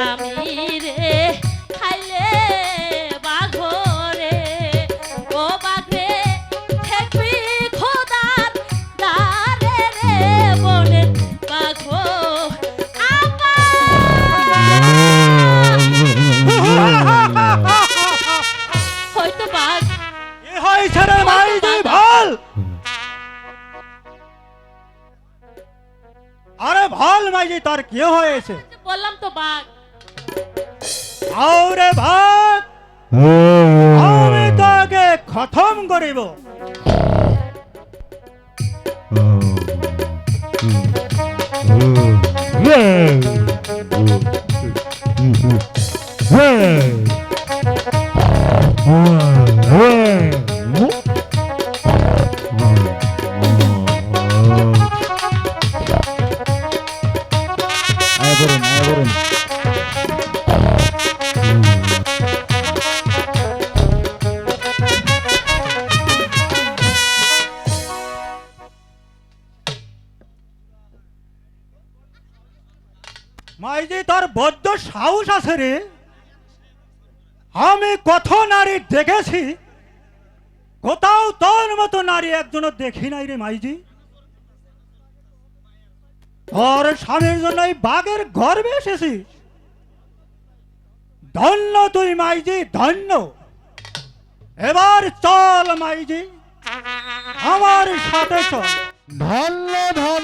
স্বামী রে খাইলে বাঘরে। ও বাঘরে ঠেকবি খোদার দারে রে বনে বাঘো হয়তো বাঘ। এ মাই দি ভালো। আরে ভালো মাইজি তার কি হয়েছে? বললাম তো বাঘ। আরে ভাত আমি তোকে খতম করিব আয় মাইজি তার বদ্ধ সাহস আছে রে। আমি কত নারী দেখেছি, কোথাও তোর মতো নারী একজনও দেখি নাই রে মাইজি। তোর স্বামীর জন্য বাঘের গর্বে এসেছি। ধন্য তুই মাইজি, ধন্য। এবার চল মাইজি, আমার সাথে চল। ধন্য ধন্য।